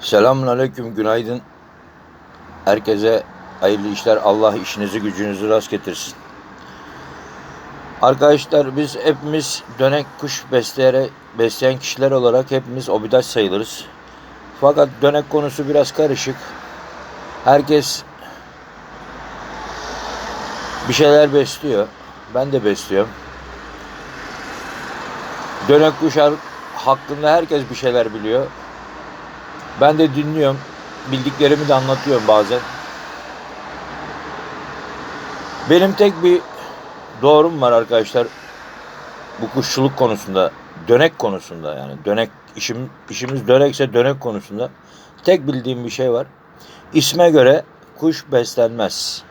Selamun aleyküm, günaydın. Herkese hayırlı işler. Allah işinizi gücünüzü rast getirsin. Arkadaşlar biz hepimiz dönek kuş besleyerek, besleyen kişiler olarak hepimiz obidaş sayılırız. Fakat dönek konusu biraz karışık. Herkes bir şeyler besliyor. Ben de besliyorum. Dönek kuşlar hakkında herkes bir şeyler biliyor. Ben de dinliyorum. Bildiklerimi de anlatıyorum bazen. Benim tek bir doğrum var arkadaşlar. Bu kuşçuluk konusunda, dönek konusunda yani dönek işim işimiz dönekse dönek konusunda tek bildiğim bir şey var. İsme göre kuş beslenmez.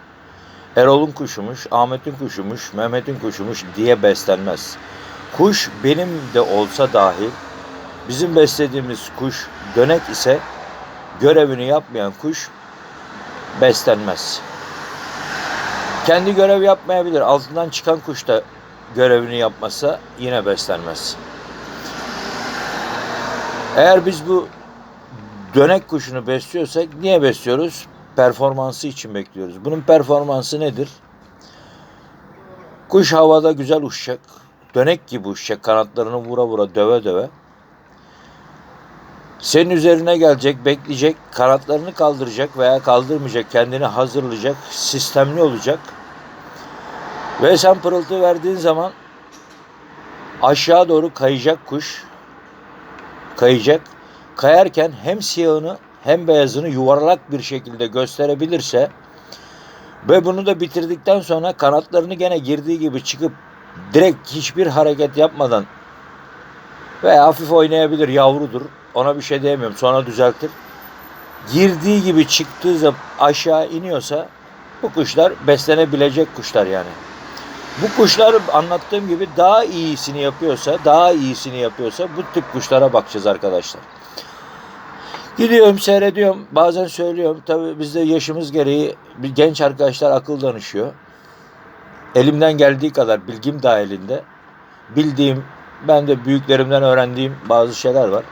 Erol'un kuşumuş, Ahmet'in kuşumuş, Mehmet'in kuşumuş diye beslenmez. Kuş benim de olsa dahi bizim beslediğimiz kuş dönek ise görevini yapmayan kuş beslenmez. Kendi görev yapmayabilir. Altından çıkan kuş da görevini yapmasa yine beslenmez. Eğer biz bu dönek kuşunu besliyorsak niye besliyoruz? Performansı için bekliyoruz. Bunun performansı nedir? Kuş havada güzel uçacak. Dönek gibi uçacak. Kanatlarını vura vura döve döve. Senin üzerine gelecek, bekleyecek, kanatlarını kaldıracak veya kaldırmayacak, kendini hazırlayacak, sistemli olacak. Ve sen pırıltı verdiğin zaman aşağı doğru kayacak kuş. Kayacak. Kayarken hem siyahını hem beyazını yuvarlak bir şekilde gösterebilirse ve bunu da bitirdikten sonra kanatlarını gene girdiği gibi çıkıp direkt hiçbir hareket yapmadan veya hafif oynayabilir yavrudur. Ona bir şey diyemiyorum. Sonra düzeltir. Girdiği gibi çıktığı zaman aşağı iniyorsa bu kuşlar beslenebilecek kuşlar yani. Bu kuşlar anlattığım gibi daha iyisini yapıyorsa, daha iyisini yapıyorsa bu tip kuşlara bakacağız arkadaşlar. Gidiyorum seyrediyorum bazen söylüyorum tabi bizde yaşımız gereği bir genç arkadaşlar akıl danışıyor. Elimden geldiği kadar bilgim dahilinde bildiğim ben de büyüklerimden öğrendiğim bazı şeyler var.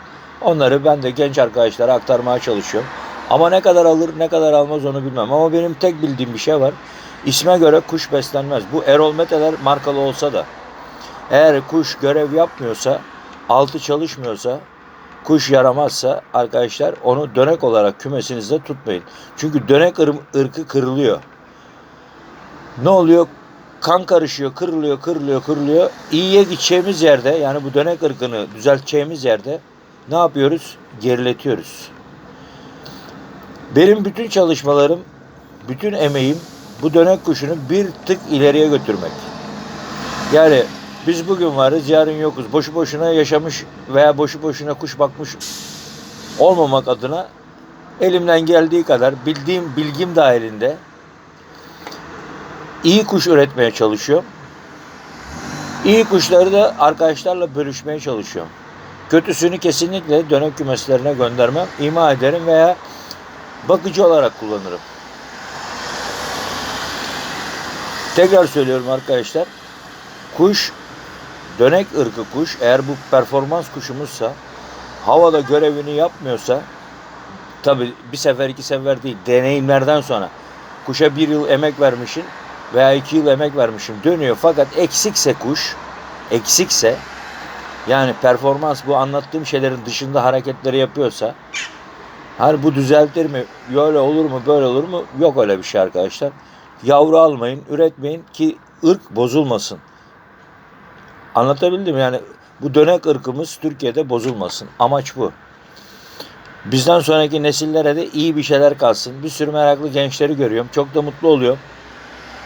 Onları ben de genç arkadaşlara aktarmaya çalışıyorum. Ama ne kadar alır ne kadar almaz onu bilmem. Ama benim tek bildiğim bir şey var. İsme göre kuş beslenmez. Bu Erol Meteler markalı olsa da eğer kuş görev yapmıyorsa, altı çalışmıyorsa, kuş yaramazsa arkadaşlar onu dönek olarak kümesinizde tutmayın. Çünkü dönek ır- ırkı kırılıyor. Ne oluyor? Kan karışıyor, kırılıyor, kırılıyor, kırılıyor. İyiye gideceğimiz yerde yani bu dönek ırkını düzelteceğimiz yerde ne yapıyoruz? Geriletiyoruz. Benim bütün çalışmalarım, bütün emeğim bu dönek kuşunu bir tık ileriye götürmek. Yani biz bugün varız, yarın yokuz. Boşu boşuna yaşamış veya boşu boşuna kuş bakmış olmamak adına elimden geldiği kadar bildiğim bilgim dahilinde iyi kuş üretmeye çalışıyorum. İyi kuşları da arkadaşlarla bölüşmeye çalışıyorum. Kötüsünü kesinlikle dönek kümeslerine göndermem. ima ederim veya bakıcı olarak kullanırım. Tekrar söylüyorum arkadaşlar. Kuş, dönek ırkı kuş eğer bu performans kuşumuzsa havada görevini yapmıyorsa tabi bir sefer iki sefer değil deneyimlerden sonra kuşa bir yıl emek vermişin veya iki yıl emek vermişim dönüyor fakat eksikse kuş eksikse yani performans bu anlattığım şeylerin dışında hareketleri yapıyorsa hani bu düzeltir mi? Böyle olur mu? Böyle olur mu? Yok öyle bir şey arkadaşlar. Yavru almayın, üretmeyin ki ırk bozulmasın. Anlatabildim yani bu dönek ırkımız Türkiye'de bozulmasın. Amaç bu. Bizden sonraki nesillere de iyi bir şeyler kalsın. Bir sürü meraklı gençleri görüyorum. Çok da mutlu oluyorum.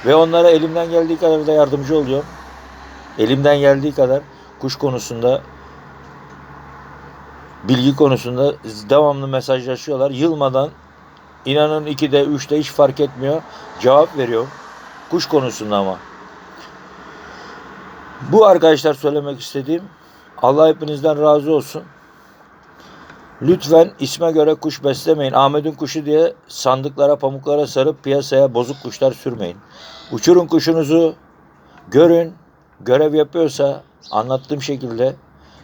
Ve onlara elimden geldiği kadar da yardımcı oluyorum. Elimden geldiği kadar kuş konusunda bilgi konusunda devamlı mesajlaşıyorlar. Yılmadan inanın 2'de 3'te hiç fark etmiyor. Cevap veriyor. Kuş konusunda ama. Bu arkadaşlar söylemek istediğim Allah hepinizden razı olsun. Lütfen isme göre kuş beslemeyin. Ahmet'in kuşu diye sandıklara, pamuklara sarıp piyasaya bozuk kuşlar sürmeyin. Uçurun kuşunuzu, görün, görev yapıyorsa anlattığım şekilde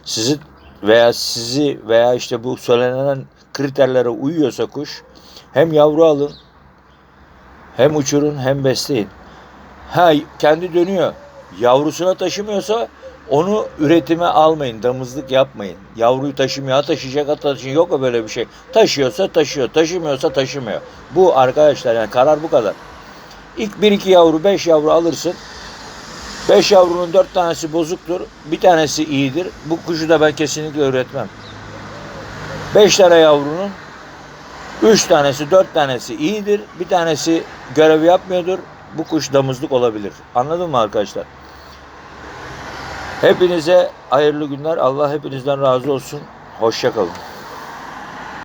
sizi veya sizi veya işte bu söylenen kriterlere uyuyorsa kuş hem yavru alın hem uçurun hem besleyin. Ha kendi dönüyor. Yavrusuna taşımıyorsa onu üretime almayın. Damızlık yapmayın. Yavruyu taşımıyor. Taşıyacak ha taşıyacak. Yok böyle bir şey. Taşıyorsa taşıyor. Taşımıyorsa taşımıyor. Bu arkadaşlar yani karar bu kadar. İlk bir iki yavru beş yavru alırsın. Beş yavrunun dört tanesi bozuktur. Bir tanesi iyidir. Bu kuşu da ben kesinlikle üretmem. Beş tane yavrunun üç tanesi dört tanesi iyidir. Bir tanesi görev yapmıyordur. Bu kuş damızlık olabilir. Anladın mı arkadaşlar? Hepinize hayırlı günler. Allah hepinizden razı olsun. Hoşça kalın.